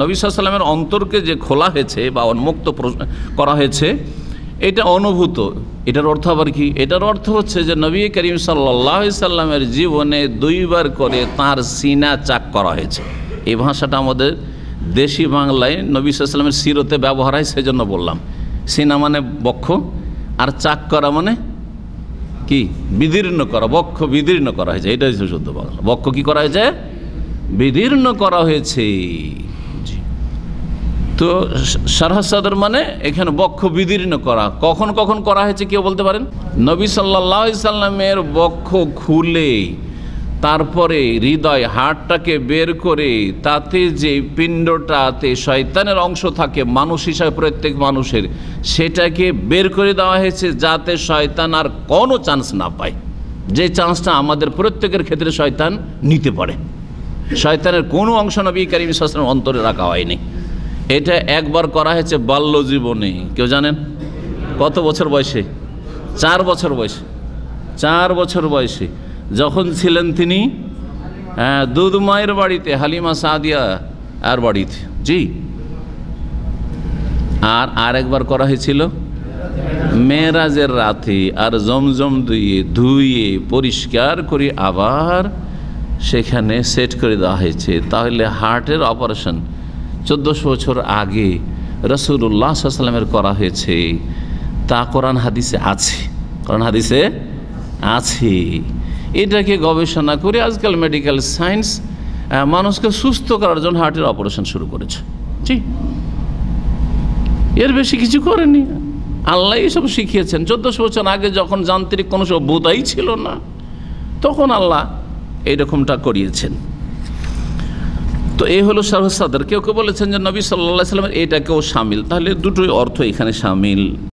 নবী সাল্লামের অন্তরকে যে খোলা হয়েছে বা উন্মুক্ত করা হয়েছে, এটা অনুভূত। এটার অর্থ আবার কি? এটার অর্থ হচ্ছে যে নবী করিম সাল্লাহ সাল্লামের জীবনে দুইবার করে তার সিনা চাক করা হয়েছে। এই ভাষাটা আমাদের দেশি বাংলায় নবী সাল্লামের সিরতে ব্যবহার হয়, সেজন্য বললাম। সিনা মানে বক্ষ, আর চাক করা মানে কি? বিদীর্ণ করা, বক্ষ বিদীর্ণ করা হয়েছে। এটাই শুদ্ধ বাংলা। বক্ষ কি করা হয়েছে? বিদীর্ণ করা হয়েছে। তো সারহাসাদের মানে এখানে বক্ষ বিদীর্ণ করা। কখন কখন করা হয়েছে কেউ বলতে পারেন? নবী সাল্লাহ সাল্লামের বক্ষ খুলে, তারপরে হৃদয় হাড়টাকে বের করে, তাতে যে পিণ্ডটাতে শয়তানের অংশ থাকে, মানুষ হিসাবে প্রত্যেক মানুষের, সেটাকে বের করে দেওয়া হয়েছে যাতে শয়তান আর কোনো চান্স না পায়। যে চান্সটা আমাদের প্রত্যেকের ক্ষেত্রে শয়তান নিতে পারে। শয়তানের কোনো অংশ নবী করিম শাস্ত্রের অন্তরে রাখা হয়নি। এটা একবার করা হয়েছে বাল্য জীবনে। কেউ জানেন? কত বছর বয়সে? চার বছর বয়সে। চার বছর বয়সে। যখন ছিলেন তিনি হ্যাঁ, দুধ মায়ের বাড়িতে হালিমা সাদিয়া আর বাড়িতে। জি। আর আরেকবার করা হয়েছিল মেয়েরাজের রাতে আর জমজম ধুয়ে ধুয়ে পরিষ্কার করে আবার সেখানে সেট করে দেওয়া হয়েছে। তাহলে হার্টের অপারেশন চোদ্দোশো বছর আগে রসুল্লাহ সাল্লামের করা হয়েছে, তা কোরআন হাদিসে আছে। কোরআন হাদিসে আছে। এটাকে গবেষণা করে আজকাল মেডিকেল সায়েন্স মানুষকে সুস্থ করার জন্য হার্টের অপারেশন শুরু করেছে। জি। এর বেশি কিছু করেনি। আল্লাহ এসব শিখিয়েছেন। চোদ্দশো বছর আগে যখন যান্ত্রিক কোনো সভ্যতাই ছিল না, তখন আল্লাহ এইরকমটা করিয়েছেন। তো এই হলো সাদের। কেউ কেউ বলেছেন যে নবী সাল্লাহ সাল্লামের এটাকেও সামিল। তাহলে দুটোই অর্থ এখানে সামিল।